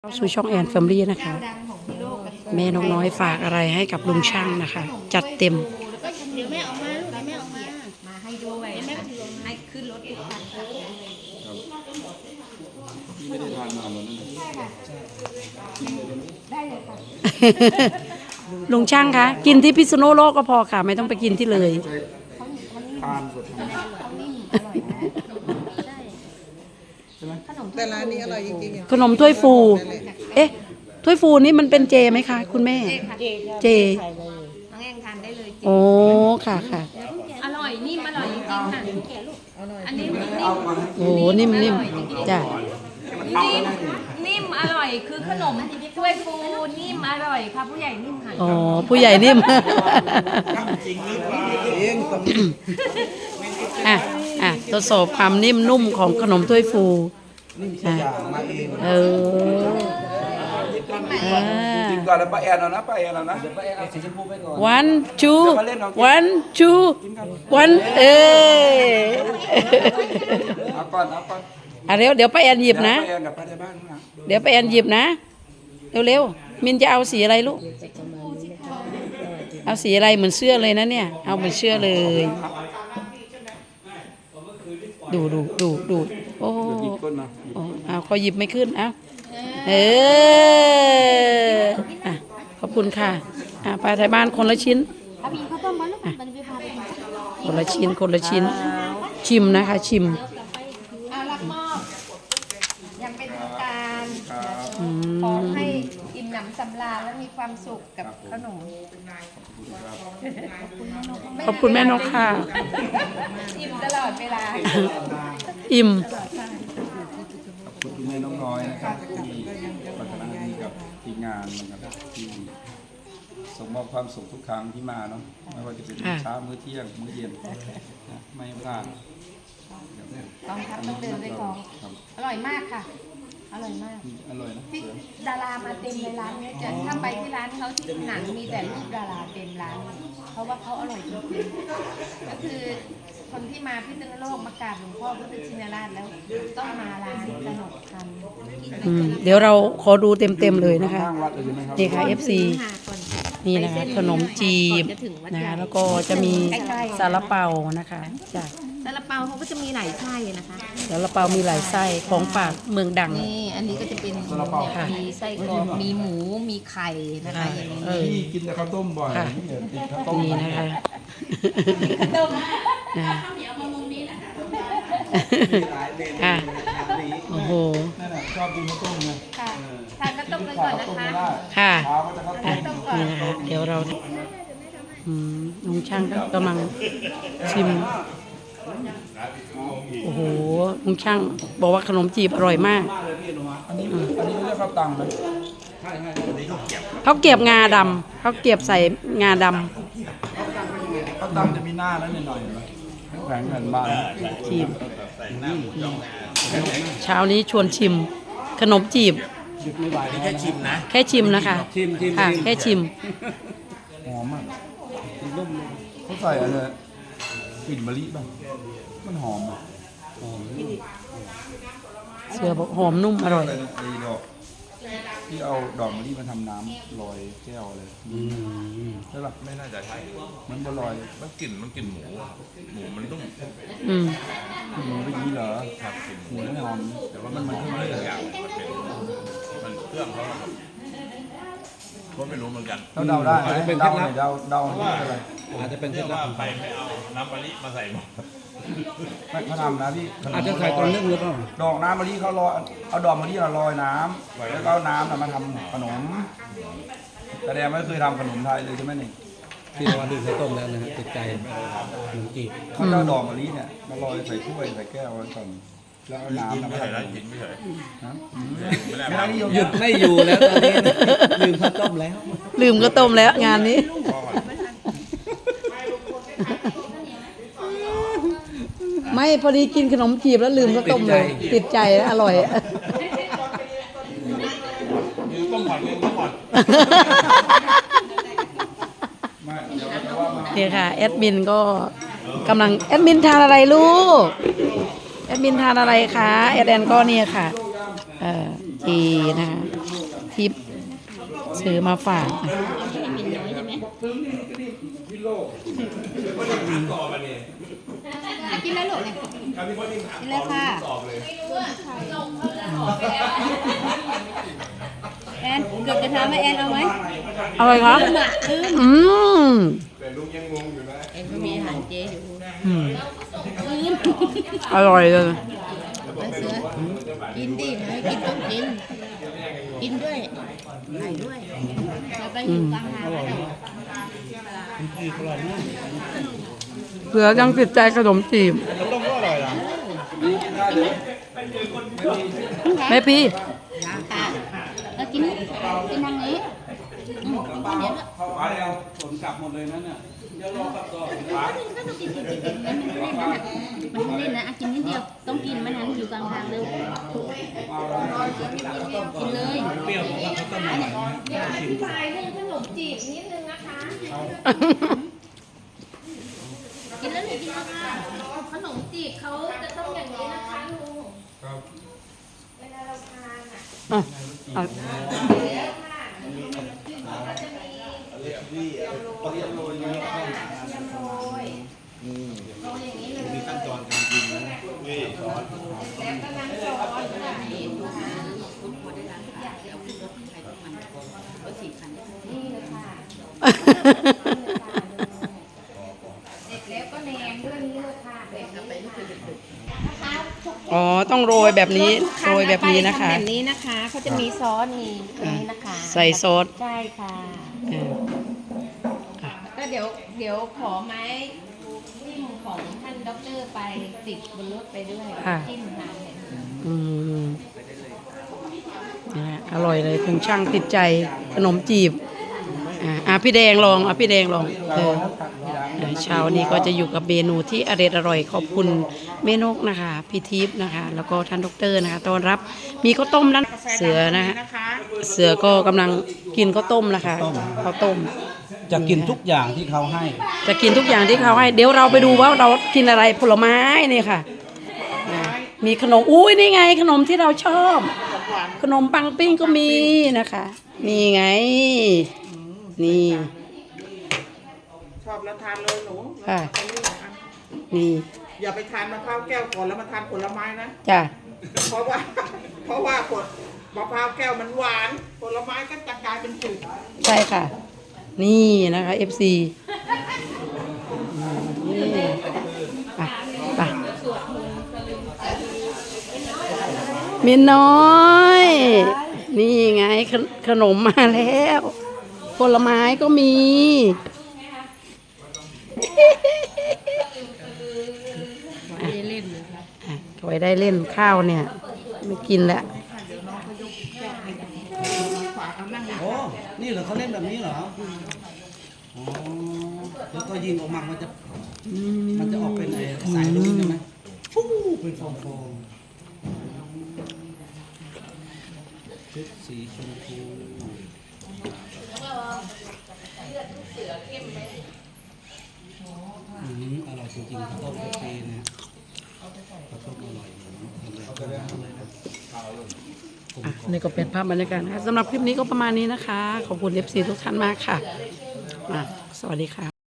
เข้าสู่ช่องแอนแฟมลี่นะคะดังของโลกกันแม่นกน้อยฝากอะไรให้กับลุงช่างนะคะ จัดเต็มแล้วก็เดี๋ยวแม่ออกมาลูกเดี๋ยวแม่ออกมามาให้ด้วยแม่ให้ขึ้นรถทุกคันค่ะไม่ได้ทานมาเหมือนนั้นนะได้เลยค่ะลุงช่างคะกินที่พิษณุโลกก็พอค่ะ ไม่ต้องไปกินที่เลยทานสด แต่ร้านนี้อร่อยจริงๆอะขนมถ้วยฟู เอ๊ะ ถ้วยฟูนี่มันเป็นเจไหมคะ คุณแม่ เจ๊ค่ะเจน้องแองทานได้เลยโอ้ ค่ะค่ะ อร่อยนิ่มอร่อยจริงๆค่ะอันนี้นิ่มโอ้นิ่มนิ่มจ้ะนิ่มนิ่มอร่อยคือขนมถ้วยฟูนิ่มอร่อยค่ะผู้ใหญ่นิ่มค่ะอ๋อ ผู้ใหญ่นิ่ม เองตำอะ อะทดสอบความนิ่มนุ่มของขนมถ้วยฟู อะมาเองเอออ่ากินก่อนแล้วป้าแอนเอานะป้าแอนเอานะ one two one two one เอ้ยเอาก่อนเอาก่อนอะเดี๋ยวเดี๋ยวป้าแอนหยิบนะ ป้าแอนกับป้าในบ้านนะเดี๋ยวป้าแอนหยิบนะ เร็วๆ มินจะเอาสีอะไรลูก เอาสีอะไรเหมือนเสื้อเลยนะเนี่ย เอาเหมือนเสื้อเลย ดูดูดูดูโอ้ หยิบก้นมาโอ้เอาเขาหยิบไม่ขึ้นเอาเอออะขอบคุณค่ะอะไปไทยบ้านคนละชิ้นถ้ามีข้าวต้มมาลูกมันไปพาไปกินคนละชิ้นคนละชิ้น ชิมนะคะ ชิมเอารับมอบยังเป็นทางการครับอืขอมให้อิ่มหนำสำราญและมีความสุขกับขนมขอบคุณแม่นกค่ะ อิ่มตลอดเวลา อิ่ม ขอบคุณคุณแม่น้องน้อยนะครับที่มาทำหน้าที่กับทีมงานนะครับที่ ส่งมอบความสุขทุกครั้งที่มาเนาะไม่ว่าจะเป็นมื้อเช้ามื้อเที่ยงมื้อเย็นนะไม่พลาดกองทัพต้องเดินด้วยท้อง ครับอร่อยมากค่ะ อร่อยมากอร่อยนะที่ดารามาเต็มในร้านเนี้ยจะถ้าไปที่ร้านเขาที่หนังมีแต่รูปดาราเต็มร้านเลยเพราะว่าเขาอร่อยจริงๆก็คือคนที่มาพิษณุโลกมากราบหลวงพ่อพุทธชินราชแล้ว ต้องมาร้านกนกพันธุ์ อืมเดี๋ยวเราขอดูเต็มๆเลยนะคะ ข้างวัดเลยใช่ไหมครับ นี่ค่ะ FC นี่นะคะขนมจีบนะคะแล้วก็จะมีซาลาเปานะคะจ้ะซาลาเปาเขาก็จะมีหลายไส้นะคะซาลาเปามีหลายไส้ของฝากเมืองดังนี่อันนี้ก็จะเป็นซาลาเปาเนี่ยมีไส้กรอกมีหมูมีไข่นะคะอย่างนี้เออพี่กินแต่ข้าวต้มบ่อยค่ะนี่ติดข้าวต้มนี่นะคะนะอะ โอ้โห นั่นแหละชอบกินข้าวต้มไงค่ะทานข้าวต้มกันก่อนข้าวต้มนะไม่คะได้ค่ะ เช้าก็จะข้าวต้อะมนี่นะคะเดี๋ยวเราอืมลุงช่างก็กำลังชิม โอ้โหลุงช่างบอกว่าขนมจีบอร่อยมากอันนี้อันนี้เรียกข้าวตังไหมเขาเก็บงาดำเขาเก็บใส่งาดข้าวตังจะมีหน้าแล้วหน่อยๆเห็นไหม แข็งๆเหมือนบ้านำจีบเช้านี้ชวนชิม ขนมจีบแค่ชิมนะ แค่ชิมนะคะชิมชิมค่ะแค่ชิม หอมอะเขาใส่อะไรกลิ่นมะลิป่ะมันหอมอะเสือบอกหอมนุ่มอร่อย อะไรนะไอ้ดอก ที่เอาดอกมะลิมาทำน้ำลอยแก้วเลยใช่ป่ะไม่น่าจะใช่มันบ่ลอยมันกลิ่นมันกลิ่นหมูอะหมูมันนุ่มอืมกลิ่นหมูไปยี้เหรอครับกลิ่นหหมูมูไม่หอมแต่ว่ามันมันเครื่องอย่างมันเป็นมันเครื่องเขาอะครับก็ไม่รู้เหมือนกันเราเดาได้ไหมเดาหน่อยเดาเดาไม่เป็นไรอาจจะเป็นเคล็เรียดกลัว่าบไปไม่เอาน้ำมะลิมาใส่หมด ไม่เขาทำนะพี่อาจจะใส่ตอนนึ่งหรือเปล่าดอกน้ำมะลิเขาลอยเอาดอกมะลิมาลอยน้ำแล้วก็เอาน้ำน่ะมาทำขนมแสดงว่าไม่เคยทำขนมไทยเลยใช่ไหมนี่ที่ว่าดื่มข้าวต้มแล้วนะฮะติดใจขนมจีบเขาจะเอาดอกมะลิเนี่ยมาลอยใส่ถ้วยใส่แก้วไว้ก่อนแล้วเอาน้ำกินน่ะไม่มาใช่แล้วทำกินไม่ใช่นะอืมไม่ได้ไม่ได้นิยมหยุดไม่อยู่แล้วตอนนี้นะลืมข้าวต้มแล้ว ลืมก็ต้มแล้วงานนี้ พ่อก่อน ไม่พอดีกินขนมจีบแล้วลืมก็ต้มเลย ติดใจแล้วอร่อย ยืนต้องผ่อนยืนต้องผ่อนไม่เดี๋ยวจะว่ามาเนี่ยค่ะแอดมินก็กำลังแอดมินทานอะไรลูกแอดมินทานอะไรคะแอดแอนก็เนี่ยค่ะเอ่อจีนะคะทิพย์ซื้อมาฝากนะกิน แล้วลูกเนี่ยกินเลยค่ะแอนเกือบจะถามว่าแอนเอาไหมอร่อยครับอืมแอนก็มีอาหารเจอยู่อืมอร่อยเลยเสือกินดิให้กินต้องกิน กินด้วยไข่ด้วยแล้วก็อยู่กลางทางแล้ว เสือยังติดใจขนมจีบแม่พี่ค่ะแล้วกินกินทางนี้อืมกินเดี๋ยวละมาแล้วผลกลับหมดเลยนั่นน่ะมันไม่เล่นนะอะกินนิดเดียวต้องกินมันนั้นอยู่กลางทางเลยกินเลยเปรี้ยวบอกว่าเขาต้องมา อธิบายเรื่องขนมจีบนิดนึงนะคะกิน แล้วหนูกินแล้วค่ะขนมจีบเขาจะต้องอย่างนี้นะคะลุงเวลาเราทานอะอะอะเดี๋ยวค่ะก็จะมียำโรยยำโรยโรยอย่างนี้เลยมีขั้นตอนการกินนะนี่ซอสแล้วก็น้ำซอสค่ะนี่ค่ะนี่เลยค่ะเสร็จแล้วก็แหนมด้วยนี่เลยค่ะแบบนี้ค่ะนะคะทุก อ๋อต้องโรยแบบนี้โรยแบบนี้นะคะทำแบบนี้นะคะเขาจะมีซอสนี่ตรงนี้นะคะใส่ซอสใช่ค่ะเออก็เดี๋ยวเดี๋ยวขอไม้จิ้มของท่านด็อกเตอร์ไปติดบนรถไปด้วยค่ะจิ้มทานเนี่ยอืมนี่แหละอร่อยเลยคุณช่างติดใจขนมจีบอะอะพี่แดงลองอะพี่แดงลองเออ เออเช้านี้ก็จะอยู่กับเมนูที่อร่อยอร่อยขอบคุณเมนกนะคะพี่ทิพย์นะคะ แล้วก็ท่านดอกเตอรนะคะต้อนรับมีข้าวต้มนั้นเสือนะคะเสือก็กำลังกินข้าวต้มนะคะข้าวต้ม จะกินทุกอย่างที่เขาให้ จะกินทุกอย่างที่เขาให้ เดี๋ยวเราไปดูว่าเรากินอะไรผลไม้นี่ค่ะอะมีขนมอุ้ยนี่ไง ขนมที่เราชอบ ขนมปังปิ้งก็มีนะคะนี่ไงนี่ ชอบแล้วทานเลยหนูค่ะ เอานี่อะนี่อย่าไปทานมะพร้าวแก้วก่อนแล้วมาทานผลไม้นะ จ้ะเพราะว่า เพราะว่าผลมะพร้าวแก้วมันหวาน ผลไม้ก็จะกลายเป็นจืดใช่ค่ะ นี่นะคะ FC นี่ไปไปมินน้อย นี่ไงขนขนมมาแล้ว ผลไม้ก็มี เล่นอะไว้ได้เล่นข้าวเนี่ย ไม่กินแล้ว โอ้นี่เหรอเขาเล่นแบบนี้เหรออ๋อแล้วก็ยิงออกมามันจะมันจะออกเป็นไอ้สายลุงใช่ไหมฟู้เป็นฟองฟองชุดสีชมพู อืมอร่อยจริงๆข้าวต้มโอเคนะข้าวต้มอร่อยอร่อยมากเลยนี่ก็เป็นภาพบรรยากาศนะคะสำหรับคลิปนี้ก็ประมาณนี้นะคะ ขอบคุณเอฟซีทุกท่านมากค่ะอะสวัสดีค่ะ